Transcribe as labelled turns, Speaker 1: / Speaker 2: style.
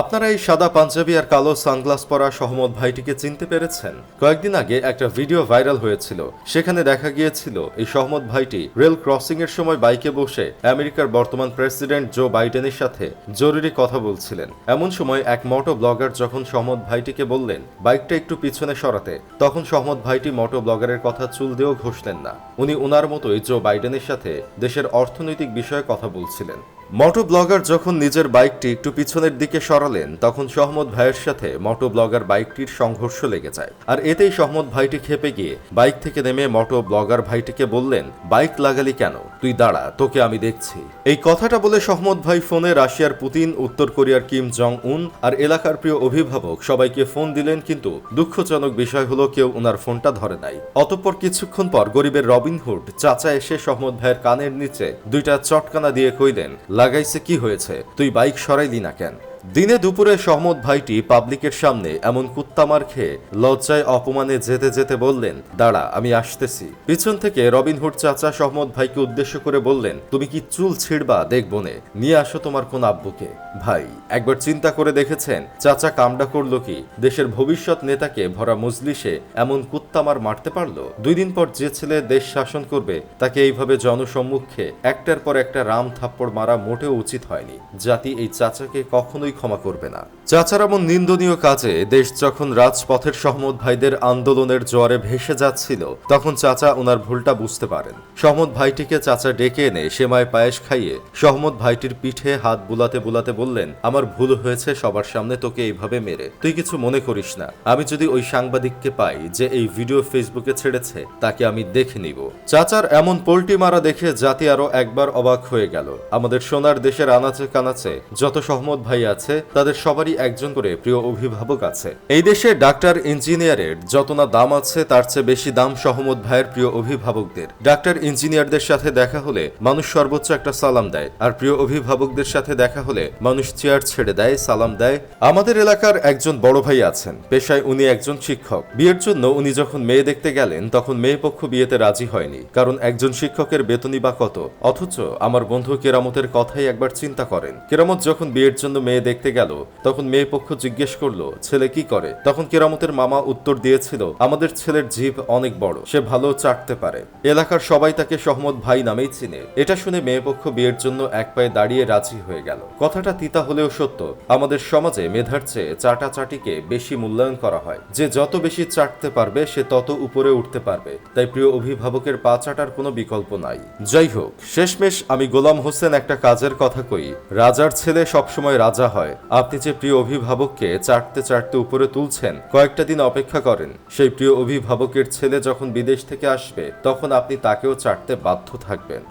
Speaker 1: আপনারা এই সাদা পাঞ্জাবি আর কালো সানগ্লাস পরা সহমত ভাইটিকে চিনতে পেরেছেন? কয়েকদিন আগে একটা ভিডিও ভাইরাল হয়েছিল। সেখানে দেখা গিয়েছিল, এই সহমত ভাইটি রেল ক্রসিং এর সময় বাইকে বসে আমেরিকার বর্তমান প্রেসিডেন্ট জো বাইডেনের সাথে জরুরি কথা বলছিলেন। এমন সময় এক মোটো ব্লগার যখন সহমত ভাইটিকে বললেন, বাইকটা একটু পিছনে সরাতে, তখন সহমত ভাইটি মোটো ব্লগারের কথা চুল দিয়েও ঘষলেন না। উনি উনার মতোই জো বাইডেনের সাথে দেশের অর্থনৈতিক বিষয়ে কথা বলছিলেন। মোটো ব্লগার যখন নিজের বাইকটি একটু পিছনের দিকে সরালেন, তখন সহমত ভাইয়ের সাথে মোটো ব্লগার বাইকটির সংঘর্ষ লেগে যায়। আর এতেই সহমত ভাইটি খেপে গিয়ে বাইক থেকে নেমে মটো ব্লগার ভাইটিকে বললেন, বাইক লাগালি কেন? তুই দাঁড়া, তোকে আমি দেখছি। এই কথাটা বলে সহমত ভাই ফোনে রাশিয়ার পুতিন, উত্তর কোরিয়ার কিম জং উন আর এলাকার প্রিয় অভিভাবক সবাইকে ফোন দিলেন, কিন্তু দুঃখজনক বিষয় হলো কেউ ওনার ফোনটা ধরে নাই। অতঃপর কিছুক্ষণ পর গরিবের রবিনহুড চাচা এসে সহমত ভাইয়ের কানের নিচে দুইটা চটকানা দিয়ে কইলেন লাগাইছে কি হয়েছে? তুই বাইক সরাইলি না কেন? দিনে দুপুরে সহমত ভাইটি পাবলিকের সামনে এমন কুত্তামার খেয়ে লজ্জায় অপমানে যেতে যেতে বললেন, দাঁড়া, আমি আসতেছি। পিছন থেকে রবিনহুড চাচা সহমত ভাইকে উদ্দেশ্য করে বললেন, তুমি কি চুল ছিড়বা দেখব নে নিয়ে আসো তোমার কোন আব্বুকে। ভাই, একবার চিন্তা করে দেখেছেন? চাচা কামডা করল কি? দেশের ভবিষ্যৎ নেতাকে ভরা মজলিসে এমন কুত্তামার মারতে পারল? দুই দিন পর যে ছেলে দেশ শাসন করবে, তাকে এইভাবে জনসম্মুখে একটার পর একটা রাম থাপ্পড় মারা মোটেও উচিত হয়নি। জাতি এই চাচাকে কখনোই ক্ষমা করবে না। চাচার এমন নিন্দনীয় কাজে দেশ যখন রাজপথের সহমত ভাইদের আন্দোলনের জোয়ারে ভেসে যাচ্ছিল, তখন চাচা ওনার ভুলটা বুঝতে পারেন। সহমত ভাইটিকে চাচা ডেকে এনে সেমায় পায়েস খাইয়ে সহমত ভাইটির পিঠে হাত বুলাতে বুলাতে বললেন, আমার ভুল হয়েছে, সবার সামনে তোকে এইভাবে মেরে। তুই কিছু মনে করিস না। আমি যদি ওই সাংবাদিককে পাই যে এই ভিডিও ফেসবুকে ছেড়েছে, তাকে আমি দেখে নিব। চাচার এমন পোল্টি মারা দেখে জাতি আরও একবার অবাক হয়ে গেল। আমাদের সোনার দেশের আনাচে কানাচে যত সহমত ভাই আছে তাদের সবারই একজন করে প্রিয় অভিভাবক আছে। এই দেশে ডাক্তার, ইঞ্জিনিয়ারের যত না দাম আছে, তার চেয়ে বেশি দাম সহমত ভাইয়ের প্রিয় অভিভাবকদের। ডাক্তার, ইঞ্জিনিয়ারদের সাথে দেখা হলে মানুষ সর্বোচ্চ একটা সালাম দেয়, আর প্রিয় অভিভাবকদের সাথে দেখা হলে মানুষ চেয়ার ছেড়ে দেয়, সালাম দেয়। আমাদের এলাকার একজন বড় ভাই আছেন, পেশায় উনি একজন শিক্ষক। বিয়ের জন্য উনি যখন মেয়ে দেখতে গেলেন, তখন মেয়ে পক্ষ বিয়েতে রাজি হয়নি, কারণ একজন শিক্ষকের বেতনই বা কত? অথচ আমার বন্ধু কেরামতের কথাই একবার চিন্তা করেন। কেরামত যখন বিয়ের জন্য মেয়ে দেখতে গেল। তখন মেয়ে পক্ষ জিজ্ঞেস করল, ছেলে কি করে? তখন কেরামতের মামা উত্তর দিয়েছিল, আমাদের ছেলের জিভ অনেক বড়, সে ভালো চাটতে পারে। এলাকার সবাই তাকে সহমত ভাই নামেই চিনে। এটা শুনে মেয়ে পক্ষ বিয়ের জন্য এক পায়ে দাঁড়িয়ে রাজি হয়ে গেল। কথাটা তিতা হলেও সত্য, আমাদের সমাজে মেধার চেয়ে চাটাচাটিকে বেশি মূল্যায়ন করা হয়। যে যত বেশি চাটতে পারবে, সে তত উপরে উঠতে পারবে। তাই প্রিয় অভিভাবকের পা চাটার কোনো বিকল্প নাই। যাই হোক, শেষমেশ আমি গোলাম হোসেন একটা কাজের কথা কই। রাজার ছেলে সবসময় রাজা হয়। আপনি যে প্রিয় অভিভাবককে চাটতে চাটতে উপরে তুলছেন, কয়েকটা দিন অপেক্ষা করেন। সেই প্রিয় অভিভাবকের ছেলে যখন বিদেশ থেকে আসবে, তখন আপনি তাকেও চাটতে বাধ্য থাকবেন।